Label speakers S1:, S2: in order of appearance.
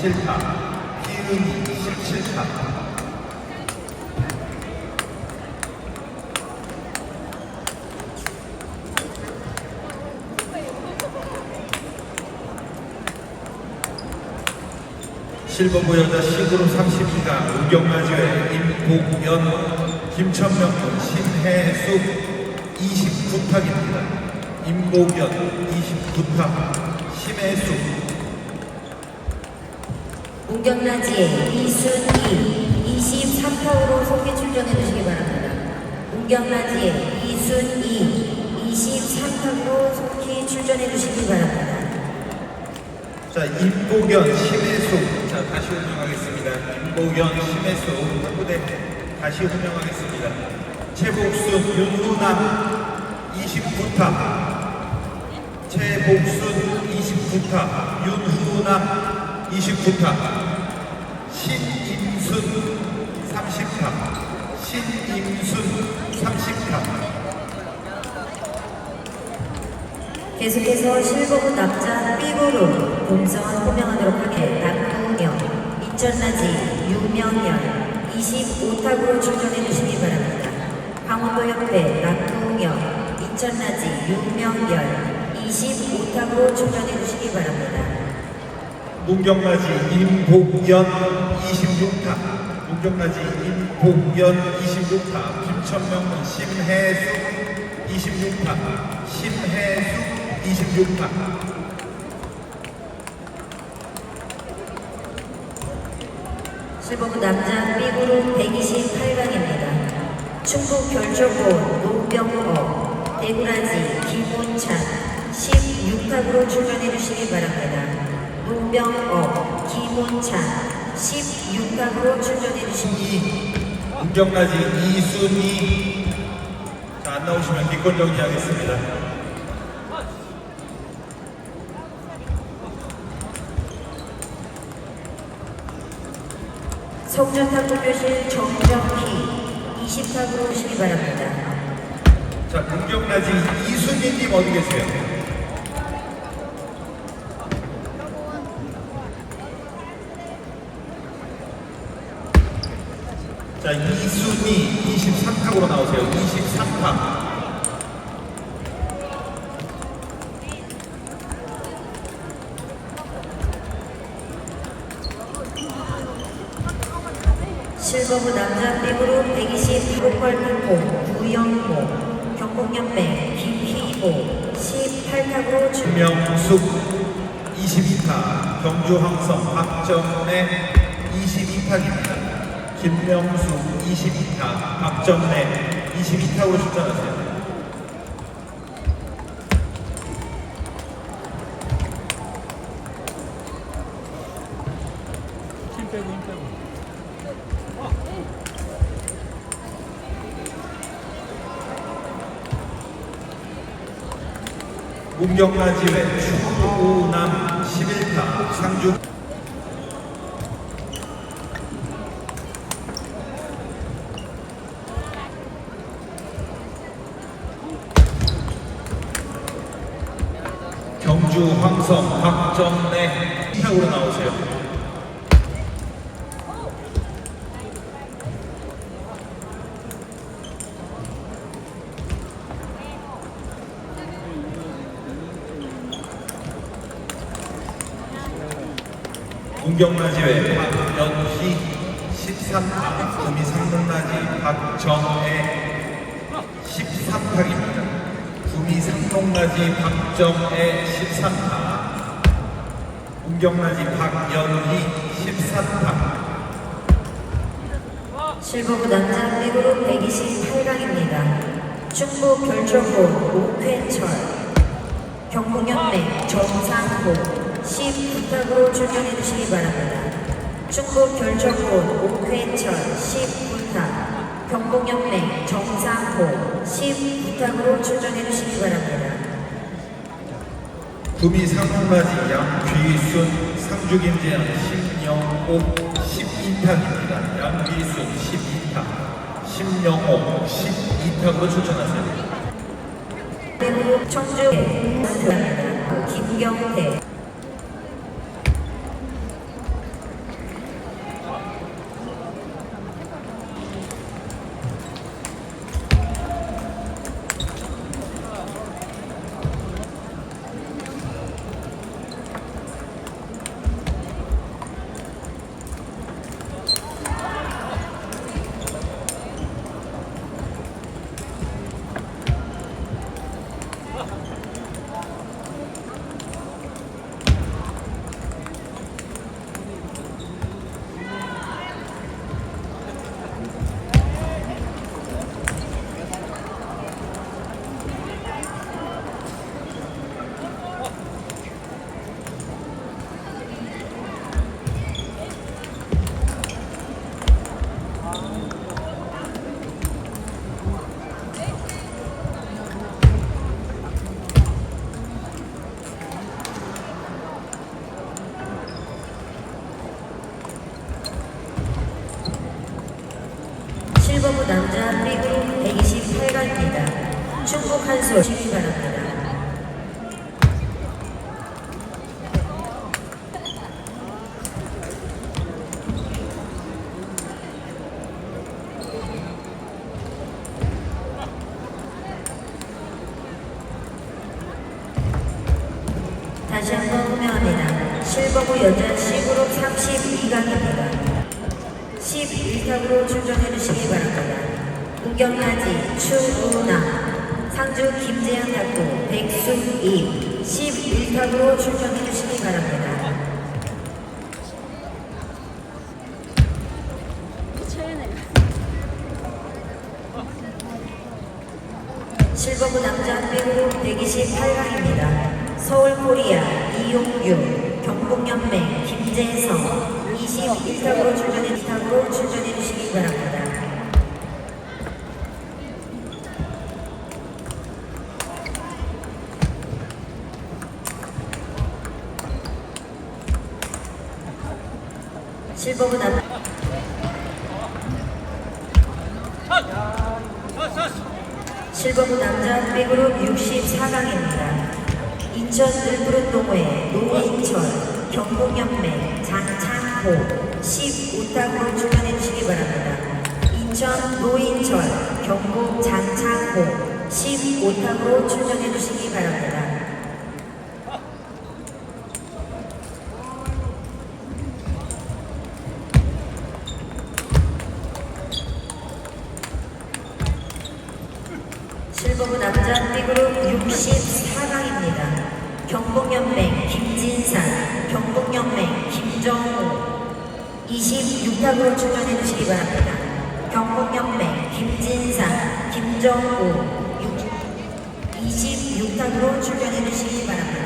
S1: 17타, 희은이 17타. 실버부 여자 C그룹 32가 우경마주의 임복연, 김천명, 신혜숙 29탁입니다. 임복연 29탁, 심혜숙
S2: 운경라지의 이순이 23타으로 속에 출전해 주시기 바랍니다. 운경라지의 이순이 23타으로 속히 출전해 주시기 바랍니다.
S1: 자, 임복연, 심혜숙. 자, 다시 호명하겠습니다. 임복연, 심혜숙. 한부대 다시 호명하겠습니다. 최복순, 윤후남 29타. 최복순 29타. 윤후남 29타. 신임순 30타. 신임순 30타.
S2: 계속해서 실버부 남자 B그룹 본선 호명하도록 하게 남동영, 인천라지 유명현 25탑으로 출전해 주시기 바랍니다. 강원도협회 남동영, 인천라지 유명현 25탑으로 출전해 주시기 바랍니다.
S1: 문경라지 임복연 26타 문경라지 임복연 26타 김천명 심혜숙 26타 심혜숙 26타
S2: 실버부 남자 B그룹 128강입니다. 충북 결정고 노병호, 대구라지 김훈찬 16탑으로 출전해 주시기 바랍니다. 노병호, 김훈찬 16탑으로 출전해 주시기
S1: 이 문경라지 이순희 자, 안 나오시면 뒷건 정지하겠습니다
S2: 성주탁구교실 정정희 20탑으로 오시기 바랍니다.
S1: 자 문경라지 이순희님 어디 계세요? 자 이순희 23탑으로 나오세요. 23탑
S2: 실버부 남자 B그룹 120 로컬핑퐁 구영호 경북연맹 김희호 18탑으로 출
S1: 김명숙 22타, 경주황성 박정래 22타입니다. 김명숙 22타, 박정래 22타로 출전하세요. 문경라지회 추우남 11타, 상주 경주 황성 박정래 타으로 나오세요. 문경라지회 박연희 13타, 구미 상동라지 박정애 13타입니다. 상동라지 박정애 13타, 문경라지 박연희 14타,
S2: 실버부 남자 B그룹 128강입니다. 충북 결정고 옥회철 경북연맹 정상호 19탑으로 출전해 주시기 바랍니다. 충북 결정고 옥회철 19탑 경북연맹 정상호 19탑으로 출전해 주시기 바랍니다.
S1: 구미 상동라지 양귀순 상주김재현 심영옥 12타입니다. 양귀순 12타, 심영옥 12타로 출전하세요.
S2: 대구 청주 김경태 실버부 남자 B그룹 128강입니다. 충북 한솔 시기 바랍니다. 다시 한번 후명합니다. 실버부 여자 C그룹 32강입니다. 11탑으로 출전해 주시기 바랍니다. 우경나지 추우나 상주 김재현 탁구 백순이 11탑으로 출전해 주시기 바랍니다. 실버부 남자 B그룹 128강입니다. 서울 코리아 이용규 경북연맹 김재성 21탑으로 출전해 2탑으로 출전해 주시기 바랍니다. 실버부 남 실버부 남자 B그룹 64강입니다. 인천 을부른 동호회 노인철 경북연맹 장 창호 15탑으로 출전해 주시기 바랍니다. 인천 노인철 경북 장창호 15탑으로 출전해 주시기 바랍니다. 실버부 남자 B그룹 64강입니다. 경북연맹 김진산, 경북연맹 김정우 26탑으로 출전해 주시기 바랍니다. 경북연맹 김진산, 김정우 26탑으로 출전해 주시기 바랍니다.